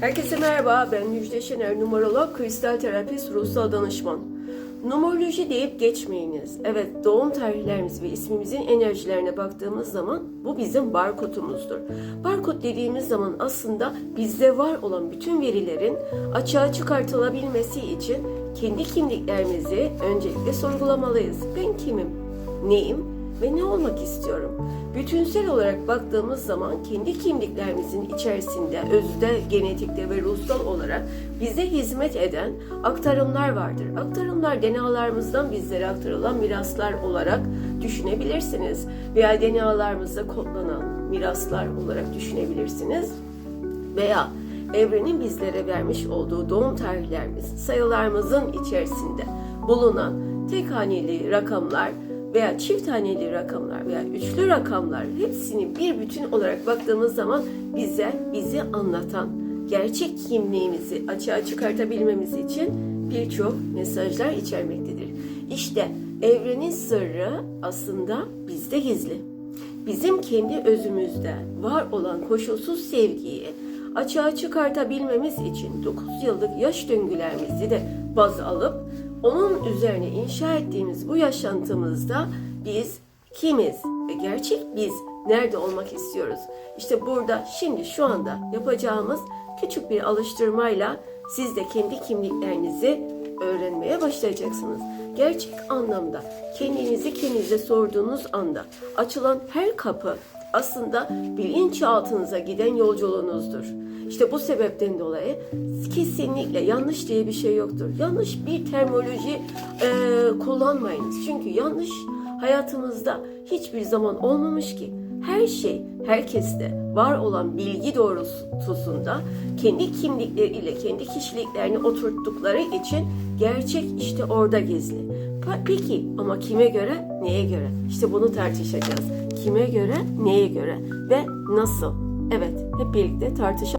Herkese merhaba, ben Müjde Şener, numerolog, kristal terapist, ruhsal danışman. Numeroloji deyip geçmeyiniz. Evet, doğum tarihlerimiz ve ismimizin enerjilerine baktığımız zaman bu bizim barkodumuzdur. Barkod dediğimiz zaman aslında bizde var olan bütün verilerin açığa çıkartılabilmesi için kendi kimliklerimizi öncelikle sorgulamalıyız. Ben kimim? Neyim? Ve ne olmak istiyorum? Bütünsel olarak baktığımız zaman kendi kimliklerimizin içerisinde özde, genetikte ve ruhsal olarak bize hizmet eden aktarımlar vardır. Aktarımlar DNA'larımızdan bizlere aktarılan miraslar olarak düşünebilirsiniz veya DNA'larımızda kodlanan miraslar olarak düşünebilirsiniz veya evrenin bizlere vermiş olduğu doğum tarihlerimiz, sayılarımızın içerisinde bulunan tek haneli rakamlar veya çift haneli rakamlar veya üçlü rakamlar hepsini bir bütün olarak baktığımız zaman bize bizi anlatan gerçek kimliğimizi açığa çıkartabilmemiz için birçok mesajlar içermektedir. İşte evrenin sırrı aslında bizde gizli. Bizim kendi özümüzde var olan koşulsuz sevgiyi açığa çıkartabilmemiz için 9 yıllık yaş döngülerimizi de baz alıp onun üzerine inşa ettiğimiz bu yaşantımızda biz kimiz ve gerçek biz nerede olmak istiyoruz? İşte burada şimdi şu anda yapacağımız küçük bir alıştırmayla siz de kendi kimliklerinizi öğrenmeye başlayacaksınız. Gerçek anlamda kendinizi kendinize sorduğunuz anda açılan her kapı aslında bilinçaltınıza giden yolculuğunuzdur. İşte bu sebepten dolayı kesinlikle yanlış diye bir şey yoktur. Yanlış bir terminoloji e, kullanmayınız. Çünkü yanlış hayatımızda hiçbir zaman olmamış ki. Her şey herkeste var olan bilgi doğrultusunda kendi kimlikleriyle, kendi kişiliklerini oturttukları için gerçek işte orada gizli. Peki ama kime göre, neye göre? İşte bunu tartışacağız. Kime göre, neye göre ve nasıl? Evet, hep birlikte tartışalım.